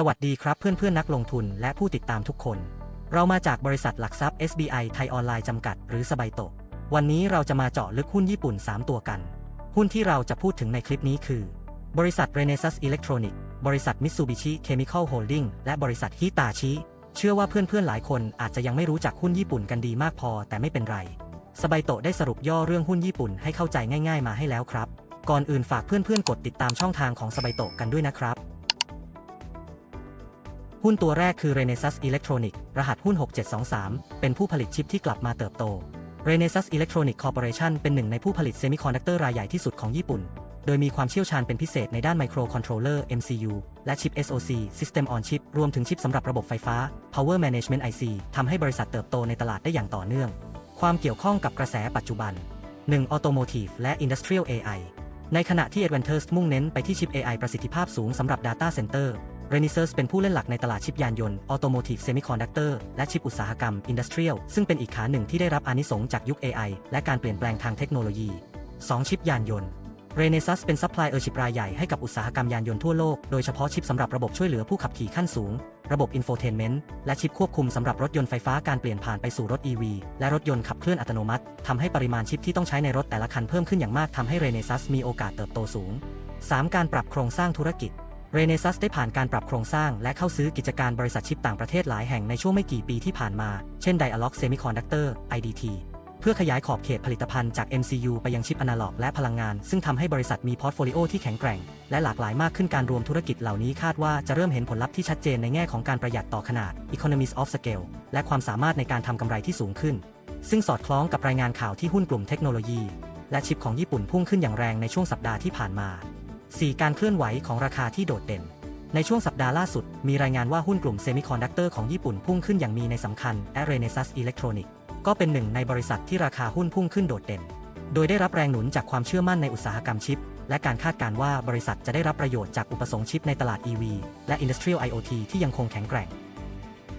สวัสดีครับเพื่อนเพื่อนนักลงทุนและผู้ติดตามทุกคน เรามาจากบริษัทหลักทรัพย์ SBI ไทยออนไลน์จำกัดหรือสบายโตะวันนี้เราจะมาเจาะลึกหุ้นญี่ปุ่น 3 ตัวกัน หุ้นที่เราจะพูดถึงในคลิปนี้คือ บริษัท Renesas Electronic บริษัท Mitsubishi Chemical Holding และบริษัท Hitachi เชื่อว่าเพื่อนๆหลายคนอาจจะยังไม่รู้จักหุ้นญี่ปุ่นกันดีมากพอแต่ไม่เป็นไร สบายโตะได้สรุปย่อเรื่องหุ้นญี่ปุ่นให้เข้าใจง่าย ๆ มาให้แล้วครับ ก่อนอื่นฝากเพื่อนๆกดติดตามช่องทางของสบายโตะกันด้วยนะครับ หุ้นตัวแรกคือ Renesas Electronic รหัสหุ้น 6723 เป็นผู้ผลิตชิปที่กลับมาเติบโต Renesas Electronic Corporation เป็นหนึ่งในผู้ผลิตเซมิคอนดักเตอร์รายใหญ่ที่สุดของญี่ปุ่น โดยมีความเชี่ยวชาญเป็นพิเศษในด้านไมโครคอนโทรลเลอร์ MCU และชิป SoC System on Chip รวมถึงชิปสำหรับระบบไฟฟ้า Power Management IC ทำให้บริษัทเติบโตในตลาดได้อย่างต่อเนื่อง ความเกี่ยวข้องกับกระแสปัจจุบัน 1. Automotive และ Industrial AI ในขณะที่ Advantest มุ่งเน้นไปที่ชิป AI ประสิทธิภาพสูงสำหรับ Data Center r e n i s e r เป็นผู้เล่นหลักในตลาดชิปยานยนต์ Automotive Semiconductor และชิปอุตสาหกรรม Industrial ซึ่งเป็นอีกขาหนึ่งที่ได้รับอานิสงส์จากยุค AI และการเปลี่ยนแปลงทางเทคโนโลยี 2. ชิปยานยนต์ r e n e s a s เป็นซัพพลายเออร์ชิปรายใหญ่ให้กับอุตสาหกรรมยานยนต์ทั่วโลก โดยเฉพาะชิปสำหรับระบบช่วยเหลือผู้ขับขี่ขั้นสูง ระบบ Infotainment และชิปควบคุมสำหรับรถยนต์ไฟฟ้าการเปลี่ยนผ่านไปสู่รถ EV และรถยนต์ขับเคลื่อนอัตโนมัติ ทำให้ปริมาณชิปที่ต้องใช้ในรถแต่ละคันเพิ่มขึ้นอย่างมาก ทำให้ r e n e s a s มีโอกาสเติบโตสูง 3. การปรับโครงสร้างธุรกิจ เรเนซัสได้ผ่านการปรับโครงสร้างและเข้าซื้อกิจการบริษัทชิปต่างประเทศหลายแห่งในช่วงไม่กี่ปีที่ผ่านมา เช่น Dialog Semiconductor IDT เพื่อขยายขอบเขตผลิตภัณฑ์จาก MCU ไปยังชิปอนาล็อกและพลังงาน ซึ่งทำให้บริษัทมีพอร์ตโฟลิโอที่แข็งแกร่ง และหลากหลายมากขึ้นการรวมธุรกิจเหล่านี้คาดว่าจะเริ่มเห็นผลลัพธ์ที่ชัดเจนในแง่ของการประหยัดต่อขนาด Economies of Scale และความสามารถในการทำกำไรที่สูงขึ้น ซึ่งสอดคล้องกับรายงานข่าวที่หุ้นกลุ่มเทคโนโลยี และชิปของญี่ปุ่นพุ่งขึ้นอย่างแรงในช่วงสัปดาห์ที่ผ่านมา 4. การเคลื่อนไหวของราคาที่โดดเด่น ในช่วงสัปดาห์ล่าสุด มีรายงานว่าหุ้นกลุ่มเซมิคอนดักเตอร์ของญี่ปุ่นพุ่งขึ้นอย่างมีในสำคัญเอเรเนซัสอิเล็กทรอนิก็เป็นหนึ่งในบริษัทที่ราคาหุ้นพุ่งขึ้นโดดเด่น โดยได้รับแรงหนุนจากความเชื่อมั่นในอุตสาหกรรมชิป และการคาดการณ์ว่าบริษัทจะได้รับประโยชน์จากอุปสงค์ชิปในตลาด EV และ Industrial IoT ที่ยังคงแข็งแกร่ง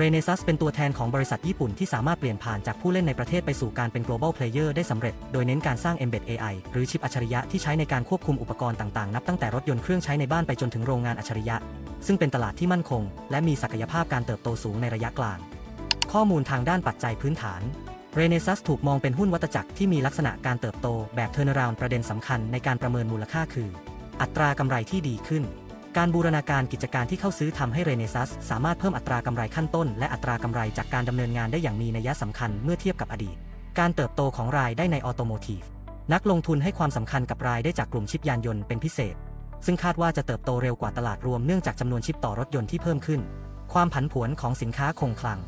r e n e s a s เป็นตัวแทนของบริษัทญี่ปุ่นที่สามารถเปลี่ยนผ่านจากผู้เล่นในประเทศไปสู่การเป็น global player ได้สำเร็จ โดยเน้นการสร้าง embed AI หรือชิปอัจฉริยะที่ใช้ในการควบคุมอุปกรณ์ต่างๆ นับตั้งแต่รถยนต์เครื่องใช้ในบ้านไปจนถึงโรงงานอัจฉริยะ ซึ่งเป็นตลาดที่มั่นคง และมีศักยภาพการเติบโตสูงในระยะกลาง ข้อมูลทางด้านปัจจัยพื้นฐาน r e n e s a s ถูกมองเป็นหุ้นวัตจักรที่มีลักษณะการเติบโตแบบ turnaround ประเด็นสำคัญในการประเมินมูลค่าคือ อัตรากำไรที่ดีขึ้น การบูรณาการกิจการที่เข้าซื้อทำให้ r e n e s a s สามารถเพิ่มอัตรากำไรขั้นต้น และอัตรากำไรจากการดำเนินงานได้อย่างมีนัยสำคัญเมื่อเทียบกับอดีต การเติบโตของรายได้ในออโตโมทีฟนักลงทุนให้ความสำคัญกับรายได้จากกลุ่มชิปยานยนต์เป็นพิเศษ ซึ่งคาดว่าจะเติบโตเร็วกว่าตลาดรวมเนื่องจากจำนวนชิปต่อรถยนต์ที่เพิ่มขึ้น ความผันผวนของสินค้าคงคลัง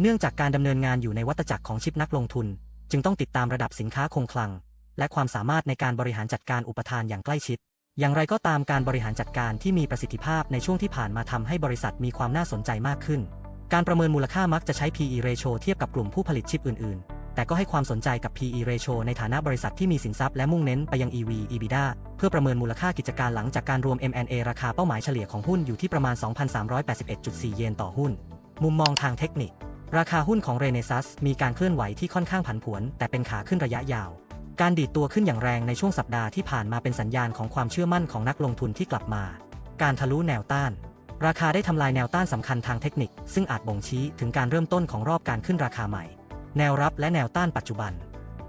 เนื่องจากการดำเนินงานอยู่ในวัฏจักรของชิปนักลงทุน จึงต้องติดตามระดับสินค้าคงคลัง และความสามารถในการบริหารจัดการอุปทานอย่างใกล้ชิด อย่างไรก็ตามการบริหารจัดการที่มีประสิทธิภาพในช่วงที่ผ่านมาทำให้บริษัทมีความน่าสนใจมากขึ้น การประเมินมูลค่ามักจะใช้ PE ratio เทียบกับกลุ่มผู้ผลิตชิปอื่น ๆ แต่ก็ให้ความสนใจกับ PE ratio ในฐานะบริษัทที่มีสินทรัพย์และมุ่งเน้นไปยัง EV EBITDA เพื่อประเมินมูลค่ากิจการหลังจากการรวม M&A ราคาเป้าหมายเฉลี่ยของหุ้นอยู่ที่ประมาณ 2,381.4 เยนต่อหุ้น มุมมองทางเทคนิค ราคาหุ้นของ r e n e s a s มีการเคลื่อนไหวที่ค่อนข้างผันผวน แต่เป็นขาขึ้นระยะยาว การดีดตัวขึ้นอย่างแรงในช่วงสัปดาห์ที่ผ่านมาเป็นสัญญาณของความเชื่อมั่นของนักลงทุนที่กลับมา การทะลุแนวต้าน ราคาได้ทำลายแนวต้านสำคัญทางเทคนิค ซึ่งอาจบ่งชี้ถึงการเริ่มต้นของรอบการขึ้นราคาใหม่ แนวรับและแนวต้านปัจจุบัน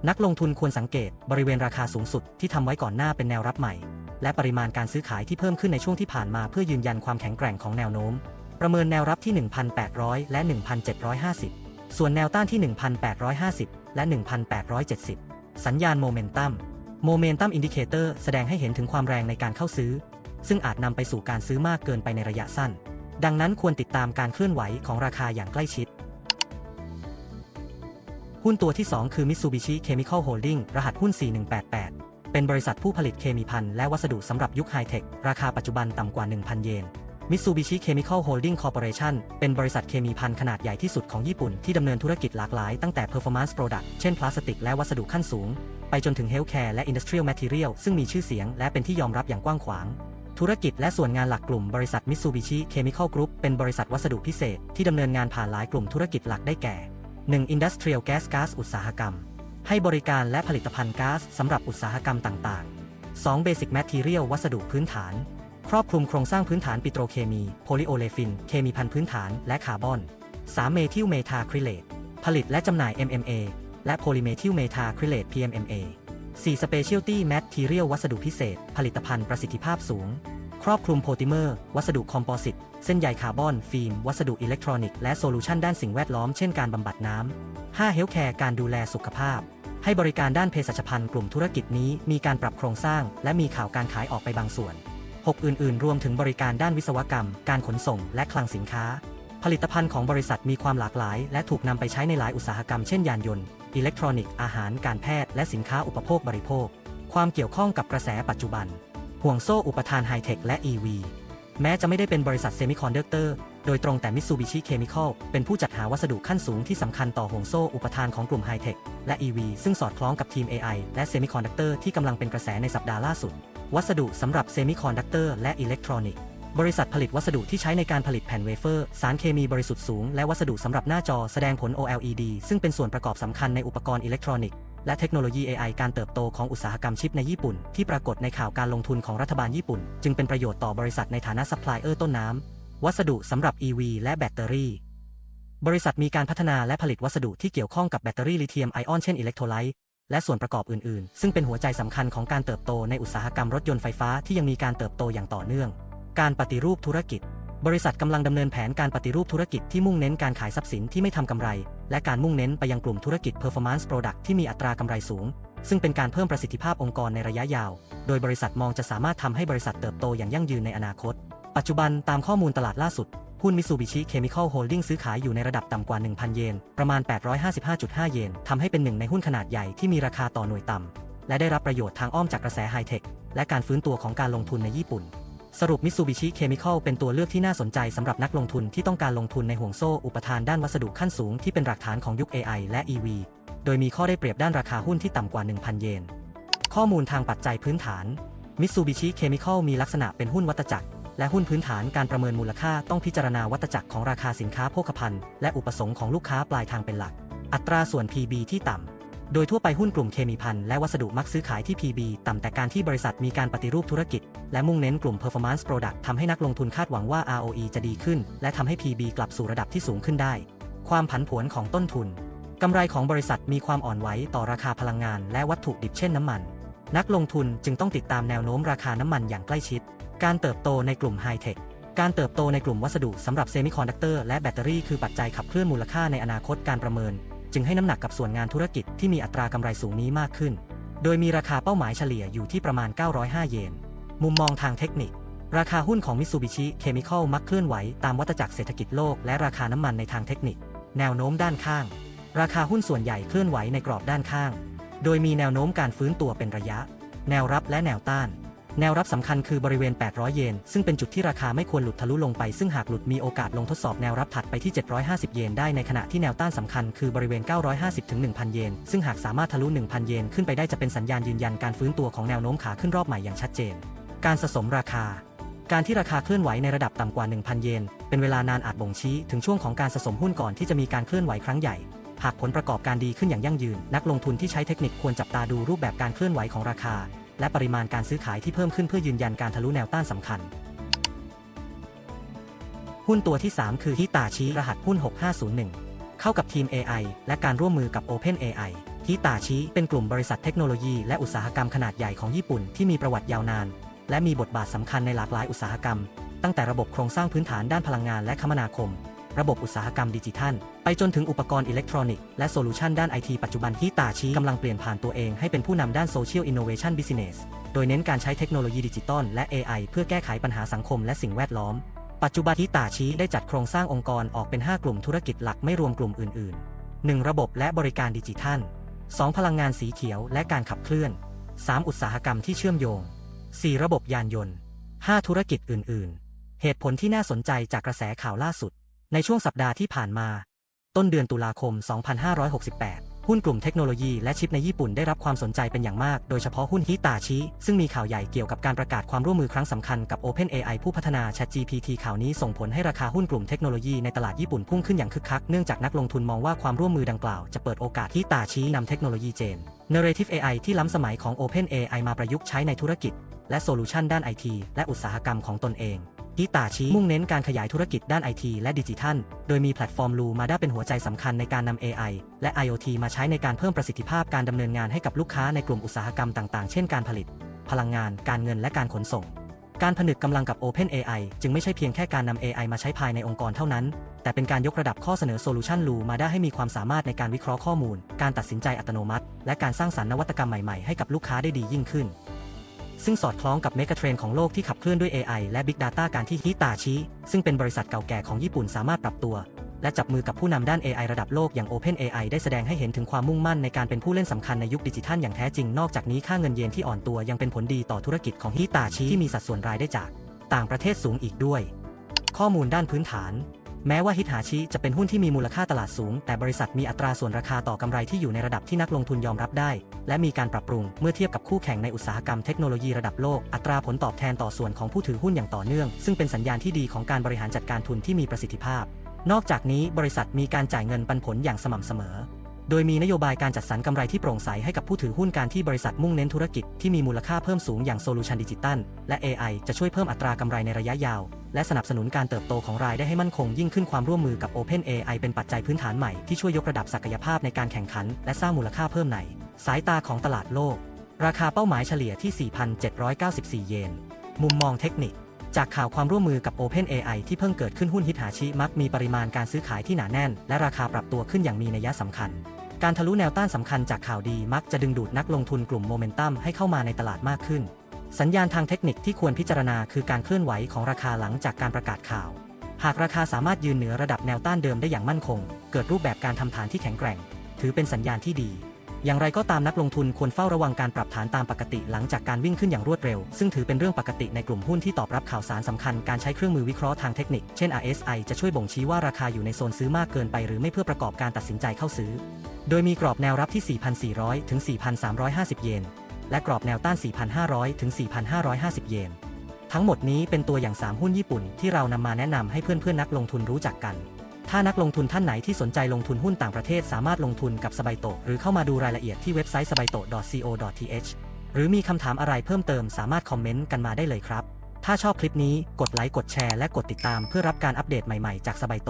นักลงทุนควรสังเกตบริเวณราคาสูงสุดที่ทำไว้ก่อนหน้าเป็นแนวรับใหม่ และปริมาณการซื้อขายที่เพิ่มขึ้นในช่วงที่ผ่านมาเพื่อยืนยันความแข็งแกร่งของแนวโน้ม ประเมินแนวรับที่ 1,800 และ 1,750 ส่วนแนวต้านที่ 1,850 และ 1,870 สัญญาณโมเมนตัมโมเมนตัมอินดิเคเตอร์แสดงให้เห็นถึงความแรงในการเข้าซื้อ ซึ่งอาจนำไปสู่การซื้อมากเกินไปในระยะสั้น ดังนั้นควรติดตามการเคลื่อนไหวของราคาอย่างใกล้ชิด หุ้นตัวที่ 2 คือ Mitsubishi Chemical Holding รหัสหุ้น 4188 เป็นบริษัทผู้ผลิตเคมีภัณฑ์และวัสดุสำหรับยุคไฮเทค ราคาปัจจุบันต่ำกว่า 1,000 เยน Mitsubishi Chemical Holding Corporation เป็นบริษัทเคมีภัณฑ์ขนาดใหญ่ที่สุดของญี่ปุ่นที่ดำเนินธุรกิจหลากหลายตั้งแต่ performance product เช่นพลาสติกและวัสดุขั้นสูง ไปจนถึง healthcare และ industrial material ซึ่งมีชื่อเสียงและเป็นที่ยอมรับอย่างกว้างขวาง ธุรกิจและส่วนงานหลักกลุ่มบริษัท Mitsubishi Chemical Group เป็นบริษัทวัสดุพิเศษที่ดำเนินงานผ่านหลายกลุ่มธุรกิจหลักได้แก่ 1. Industrial Gas ก๊าซอุตสาหกรรม ให้บริการและผลิตภัณฑ์ก๊าซสำหรับอุตสาหกรรมต่างๆ 2. Basic Material วัสดุพื้นฐาน ครอบคลุมโครงสร้างพื้นฐานปิโตรเคมี โพลิโอเลฟิน เคมีพันพื้นฐาน และคาร์บอน 3 เมทิลเมทาคริเลต ผลิตและจำหน่าย MMA และโพลิเมทิลเมทาคริเลต PMMA 4 Specialty Material วัสดุพิเศษ ผลิตภัณฑ์ประสิทธิภาพสูง ครอบคลุมโพลิเมอร์ วัสดุคอมโพสิต เส้นใยคาร์บอน ฟิล์ม วัสดุอิเล็กทรอนิกส์ และโซลูชันด้านสิ่งแวดล้อม เช่นการบำบัดน้ำ5 Healthcare การดูแลสุขภาพ ให้บริการด้านเภสัชพันธ์กลุ่มธุรกิจนี้มีการปรับโครงสร้าง และมีข่าวการขายออกไปบางส่วน 6 อื่น ๆ รวมถึงบริการด้านวิศวกรรม การขนส่ง และคลังสินค้า ผลิตภัณฑ์ของบริษัทมีความหลากหลาย และถูกนำไปใช้ในหลายอุตสาหกรรมเช่นยานยนต์ อิเล็กทรอนิกส์ อาหาร การแพทย์ และสินค้าอุปโภคบริโภค ความเกี่ยวข้องกับกระแสปัจจุบัน ห่วงโซ่อุปทานไฮเทคและ EV แม้จะไม่ได้เป็นบริษัทเซมิคอนดักเตอร์ โดยตรงแต่มิ t ซูบิชิเคมิคอลเป็นผู้จัดหาวัสดุขั้นสูงที่สำคัญต่อห่วงโซ่อุปทานของกลุ่มไฮเทคและ EV ซึ่งสอดคล้องกับทีม AI และเซมิคอนดักเตอร์ที่กำลังเป็นกระแสในสัปดาห์ล่าสุด วัสดุสำหรับเซมิคอนดักเตอร์และอิเล็กทรอนิกส์บริษัทผลิตวัสดุที่ใช้ในการผลิตแผ่นเวเฟอร์ สารเคมีบริสุทธิ์สูง และวัสดุสำหรับหน้าจอแสดงผล OLED ซึ่งเป็นส่วนประกอบสำคัญในอุปกรณ์อิเล็กทรอนิกส์และเทคโนโลยี AI การเติบโตของอุตสาหกรรมชิปในญี่ปุ่น ที่ปรากฏในข่าวการลงทุนของรัฐบาลญี่ปุ่น จึงเป็นประโยชน์ต่อบริษัทในฐานะซัพพลายเออร์ต้นน้ำ วัสดุสำหรับ EV และแบตเตอรี่ บริษัทมีการพัฒนาและผลิตวัสดุที่เกี่ยวข้องกับแบตเตอรี่ลิเธียมไอออนเช่นอิเล็กโทรไลต์และส่วนประกอบอื่นๆ ซึ่งเป็นหัวใจสำคัญของการเติบโตในอุตสาหกรรมรถยนต์ไฟฟ้าที่ยังมีการเติบโตอย่างต่อเนื่อง การปฏิรูปธุรกิจ บริษัทกำลังดำเนินแผนการปฏิรูปธุรกิจที่มุ่งเน้นการขายทรัพย์สินที่ไม่ทำกำไร และการมุ่งเน้นไปยังกลุ่มธุรกิจ performance product ที่มีอัตรากำไรสูง ซึ่งเป็นการเพิ่มประสิทธิภาพองค์กรในระยะยาว โดยบริษัทมองจะสามารถทำให้บริษัทเติบโตอย่างยั่งยืนในอนาคต ปัจจุบันตามข้อมูลตลาดล่าสุด หุ้นมิ t ซูบิชิเคมิคอลโฮลดิ้งซื้อขายอยู่ในระดับต่ำกว่า 1,000 เยน ประมาณ 855.5 เยน ทำให้เป็นหนึ่งในหุ้นขนาดใหญ่ที่มีราคาต่อหน่วยต่ำ และได้รับประโยชน์ทางอ้อมจากกระแสไฮเทค และการฟื้นตัวของการลงทุนในญี่ปุ่น สรุปมิ t ซูบิชิเคมิคอลเป็นตัวเลือกที่น่าสนใจสำหรับนักลงทุนที่ต้องการลงทุนในห่วงโซ่อุปทานด้านวัสดุขั้นสูงที่เป็นหลักฐานของยุค AI และ EV โดยมีข้อได้เปรียบด้านราคาหุ้นที่ต่ำกว่า 1,000 เยน ข้อมูลทางปัจจัยพื้นฐานมิซูบิชิเคมิคอลมีลักษณะเป็นหุ้นวัตจักร และหุ้นพื้นฐานการประเมินมูลค่าต้องพิจารณาวัตจักรของราคาสินค้าโภคภัณฑ์และอุปสงค์ของลูกค้าปลายทางเป็นหลัก อัตราส่วน PB ที่ต่ำโดยทั่วไปหุ้นกลุ่มเคมีพันและวัสดุมักซื้อขายที่ PB ต่ำแต่การที่บริษัทมีการปฏิรูปธุรกิจ และมุ่งเน้นกลุ่ม performance product ทำให้นักลงทุนคาดหวังว่า ROE จะดีขึ้น และทำให้ PB กลับสู่ระดับที่สูงขึ้นได้ ความผันผวนของต้นทุนกำไรของบริษัทมีความอ่อนไหวต่อราคาพลังงานและวัตถุดิบเช่นน้ำมัน นักลงทุนจึงต้องติดตามแนวโน้มราคาน้ำมันอย่างใกล้ชิด การเติบโตในกลุ่มไฮเทค การเติบโตในกลุ่มวัสดุสำหรับเซมิคอนดักเตอร์และแบตเตอรี่คือปัจจัยขับเคลื่อนมูลค่าในอนาคตการประเมิน จึงให้น้ำหนักกับส่วนงานธุรกิจที่มีอัตรากำไรสูงนี้มากขึ้น โดยมีราคาเป้าหมายเฉลี่ยอยู่ที่ประมาณ 905 เยน มุมมองทางเทคนิค ราคาหุ้นของมิ t ซูบิชิเคมิคอลมักเคลื่อนไหวตามวัฏจักรเศรษฐกิจโลกและราคาน้ำมันในทางเทคนิค แนวโน้มด้านข้าง ราคาหุ้นส่วนใหญ่เคลื่อนไหวในกรอบด้านข้าง โดยมีแนวโน้มการฟื้นตัวเป็นระยะ แนวรับและแนวต้าน แนวรับสำคัญคือบริเวณ 800 เยน ซึ่งเป็นจุดที่ราคาไม่ควรหลุดทะลุลงไป ซึ่งหากหลุดมีโอกาสลงทดสอบแนวรับถัดไปที่ 750 เยนได้ ในขณะที่แนวต้านสำคัญคือบริเวณ 950 ถึง 1,000 เยน ซึ่งหากสามารถทะลุ 1,000 เยนขึ้นไปได้จะเป็นสัญญาณยืนยันการฟื้นตัวของแนวโน้มขาขึ้นรอบใหม่อย่างชัดเจน การสะสมราคา การที่ราคาเคลื่อนไหวในระดับต่ำกว่า 1,000 เยน เป็นเวลานานอาจบ่งชี้ถึงช่วงของการสะสมหุ้นก่อนที่จะมีการเคลื่อนไหวครั้งใหญ่หากผลประกอบการดีขึ้นอย่างยั่งยืน นักลงทุนที่ใช้เทคนิคควรจับตาดูรูปแบบการเคลื่อนไหวของราคา และปริมาณการซื้อขายที่เพิ่มขึ้นเพื่อยืนยันการทะลุแนวต้านสำคัญ หุ้นตัวที่ 3 คือฮิตาชิรหัสหุ้น 6501 เข้ากับทีม AI และการร่วมมือกับ Open AI ฮิตาชิเป็นกลุ่มบริษัทเทคโนโลยีและอุตสาหกรรมขนาดใหญ่ของญี่ปุ่นที่มีประวัติยาวนาน และมีบทบาทสำคัญในหลากหลายอุตสาหกรรม ตั้งแต่ระบบโครงสร้างพื้นฐานด้านพลังงานและคมนาคม ระบบอุตสาหกรรมดิจิทัล ไปจนถึงอุปกรณ์อิเล็กทรอนิกส์และโซลูชันด้านไอทีปัจจุบันฮิตาชิกำลังเปลี่ยนผ่านตัวเองให้เป็นผู้นำด้านโซเชียลอินโนเวชันบิสเนสโดยเน้นการใช้เทคโนโลยีดิจิตอลและ AI เพื่อแก้ไขปัญหาสังคมและสิ่งแวดล้อม ปัจจุบันฮิตาชิได้จัดโครงสร้างองค์กรออกเป็น 5 กลุ่มธุรกิจหลักไม่รวมกลุ่มอื่นๆ 1. ระบบและบริการดิจิทัล 2. พลังงานสีเขียวและการขับเคลื่อน 3. อุตสาหกรรมที่เชื่อมโยง 4. ระบบยานยนต์ 5. ธุรกิจอื่น ๆ เหตุผลที่น่าสนใจจากกระแสข่าวล่าสุด ในช่วงสัปดาห์ที่ผ่านมา ต้นเดือนตุลาคม 2568 หุ้นกลุ่มเทคโนโลยีและชิปในญี่ปุ่นได้รับความสนใจเป็นอย่างมาก โดยเฉพาะหุ้นฮิตาชิ ซึ่งมีข่าวใหญ่เกี่ยวกับการประกาศความร่วมมือครั้งสำคัญกับ OpenAI ผู้พัฒนา ChatGPT ข่าวนี้ส่งผลให้ราคาหุ้นกลุ่มเทคโนโลยีในตลาดญี่ปุ่นพุ่งขึ้นอย่างคึกคัก เนื่องจากนักลงทุนมองว่าความร่วมมือดังกล่าวจะเปิดโอกาสฮิตาชินำเทคโนโลยีเจน Narrative AI ที่ล้ำสมัยของ OpenAI มาประยุกต์ใช้ในธุรกิจ และโซลูชันด้านไอทีและอุตสาหกรรมของตนเอง ฮิตาชิมุ่งเน้นการขยายธุรกิจด้านไอทีและดิจิทัล โดยมีแพลตฟอร์มลูมาด้าเป็นหัวใจสำคัญในการนำ AI และ IoT มาใช้ในการเพิ่มประสิทธิภาพการดำเนินงานให้กับลูกค้าในกลุ่มอุตสาหกรรมต่างๆ เช่นการผลิต พลังงาน การเงินและการขนส่ง การผนึกกำลังกับ Open AI จึงไม่ใช่เพียงแค่การนำ AI มาใช้ภายในองค์กรเท่านั้น แต่เป็นการยกระดับข้อเสนอโซลูชันลูมาได้ให้มีความสามารถในการวิเคราะห์ข้อมูล การตัดสินใจอัตโนมัติ และการสร้างสรรค์นวัตกรรมใหม่ๆให้กับลูกค้าได้ดียิ่งขึ้น ซึ่งสอดคล้องกับเมกะเทรนของโลกที่ขับเคลื่อนด้วย AI และ Big Data การที่ฮิตาชิ ซึ่งเป็นบริษัทเก่าแก่ของญี่ปุ่นสามารถปรับตัว และจับมือกับผู้นำด้าน AI ระดับโลกอย่าง Open AI ได้แสดงให้เห็นถึงความมุ่งมั่นในการเป็นผู้เล่นสำคัญในยุคดิจิทัลอย่างแท้จริง นอกจากนี้ค่าเงินเยนที่อ่อนตัวยังเป็นผลดีต่อธุรกิจของฮิตาชิที่มีสัดส่วนรายได้จาก ต่างประเทศสูงอีกด้วย ข้อมูลด้านพื้นฐาน แม้ว่าฮิตาชิจะเป็นหุ้นที่มีมูลค่าตลาดสูง แต่บริษัทมีอัตราส่วนราคาต่อกำไรที่อยู่ในระดับที่นักลงทุนยอมรับได้ และมีการปรับปรุงเมื่อเทียบกับคู่แข่งในอุตสาหกรรมเทคโนโลยีระดับโลก อัตราผลตอบแทนต่อส่วนของผู้ถือหุ้นอย่างต่อเนื่อง ซึ่งเป็นสัญญาณที่ดีของการบริหารจัดการทุนที่มีประสิทธิภาพ นอกจากนี้บริษัทมีการจ่ายเงินปันผลอย่างสม่ำเสมอ โดยมีนโยบายการจัดสรรกำไรที่โปร่งใสให้กับผู้ถือหุ้นการที่บริษัทมุ่งเน้นธุรกิจที่มีมูลค่าเพิ่มสูงอย่างโซลูชันดิจิตัลและ AI จะช่วยเพิ่มอัตรากำไรในระยะยาว และสนับสนุนการเติบโตของรายได้ให้มั่นคงยิ่งขึ้นความร่วมมือกับ Open AI เป็นปัจจัยพื้นฐานใหม่ที่ช่วยยกระดับศักยภาพในการแข่งขัน และสร้างมูลค่าเพิ่มในสายตาของตลาดโลก ราคาเป้าหมายเฉลี่ยที่ 4,794 เยน มุมมองเทคนิค จากข่าวความร่วมมือกับ Open AI ที่เพิ่งเกิดขึ้นหุ้นฮิตาชิมักมีปริมาณการซื้อขายที่หนาแน่น และราคาปรับตัวขึ้นอย่างมีนัยสำคัญ การทะลุแนวต้านสำคัญจากข่าวดีมักจะดึงดูดนักลงทุนกลุ่มโมเมนตัมให้เข้ามาในตลาดมากขึ้น สัญญาณทางเทคนิคที่ควรพิจารณาคือการเคลื่อนไหวของราคาหลังจากการประกาศข่าว หากราคาสามารถยืนเหนือระดับแนวต้านเดิมได้อย่างมั่นคง เกิดรูปแบบการทำฐานที่แข็งแกร่ง ถือเป็นสัญญาณที่ดี อย่างไรก็ตามนักลงทุนควรเฝ้าระวังการปรับฐานตามปกติหลังจากการวิ่งขึ้นอย่างรวดเร็ว ซึ่งถือเป็นเรื่องปกติในกลุ่มหุ้นที่ตอบรับข่าวสารสำคัญการใช้เครื่องมือวิเคราะห์ทางเทคนิค เช่น RSI จะช่วยบ่งชี้ว่าราคาอยู่ในโซนซื้อมากเกินไปหรือไม่เพื่อประกอบการตัดสินใจเข้าซื้อ โดยมีกรอบแนวรับที่ 4,400 ถึง 4,350 เยน และกรอบแนวต้าน 4,500 ถึง 4,550 เยน ทั้งหมดนี้เป็นตัวอย่าง 3 หุ้นญี่ปุ่นที่เรานำมาแนะนำให้เพื่อนๆนักลงทุนรู้จักกัน ถ้านักลงทุนท่านไหนที่สนใจลงทุนหุ้นต่างประเทศสามารถลงทุนกับสบายโตหรือเข้ามาดูรายละเอียดที่เว็บไซต์สบายโต .co.th หรือมีคำถามอะไรเพิ่มเติมสามารถคอมเมนต์กันมาได้เลยครับ ถ้าชอบคลิปนี้กดไลค์กดแชร์และกดติดตามเพื่อรับการอัปเดตใหม่ๆจากสบายโต